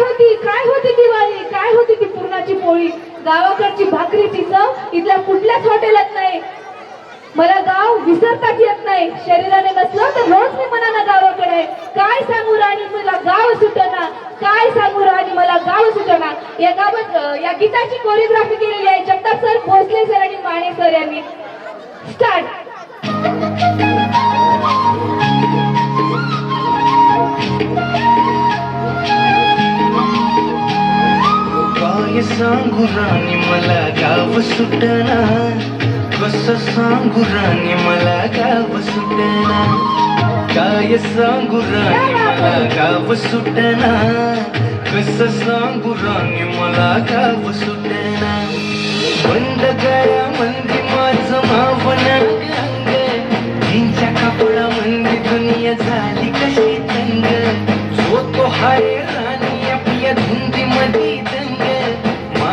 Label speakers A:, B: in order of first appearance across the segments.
A: होती? काय होती दिवाळी काय होती ती पुरणाची पोळी? गावाकडची भाकरीची चव इथल्या कुठल्याच हॉटेलात नाही. मला गाव विसरताच येत नाही. शरीराने नसलं तर रोज मी मनानं गावाकडे आहे. काय सांगू राणी मला गाव सुटना. काय सांगू राणी मला गाव सुटना. या गावात या गीताची कोरिओग्राफी केलेली आहे. जगताप सर भोसले सर आणि माने सर यांनी. स्टार्ट
B: मला गाव सुटना कस सांगू राणी मला गाव सुटना काय सांगू राणी मला गाव सुटना कस सांगू राणी मला गाव सुटना बंद गया मंद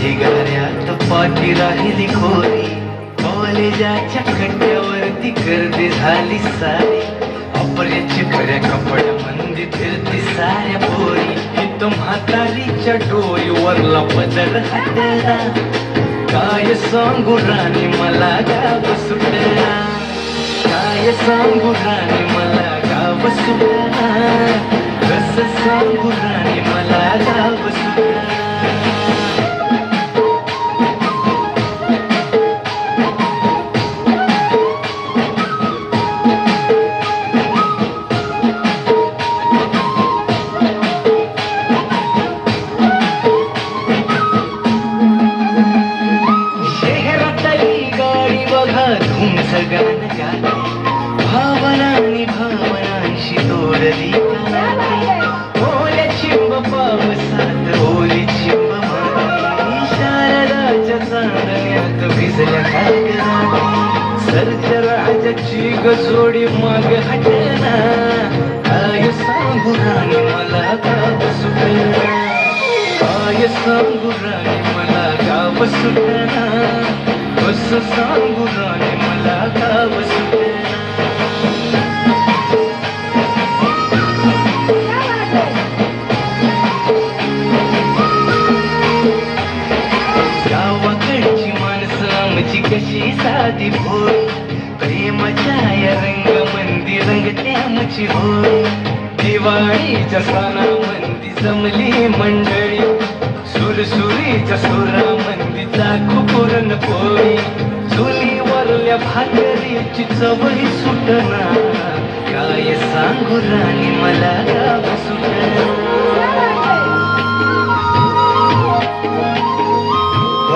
B: पदव्यांच्या ढिगाऱ्यात पाठी राहिली खोरी कॉलेजाच्या कट्ट्यावरती गर्दी झाली सारी. अपऱ्याची खऱ्या कपड्या मंदी फिरती साऱ्या पोरी. इथं म्हातारीच्या डोईवरला बदल हटला काय सांगू राणी मला गाव सुटला. काय सांगू राणी मला गाव सुटला. सर कागदाती सरच्या राजाची गजोडी आमची साधी भोर. प्रेमाच्या या रंग मंदी रंगते भोर. दिवाळी दिवाळीच्या सणा मंदी जमली मंडळी. सुरसुरीच्या सुरा मंदीचा खुपुरण पुरण पोळी चुलीवरल्या भाकरीची चवही सुटना काय सांगू राणी मला?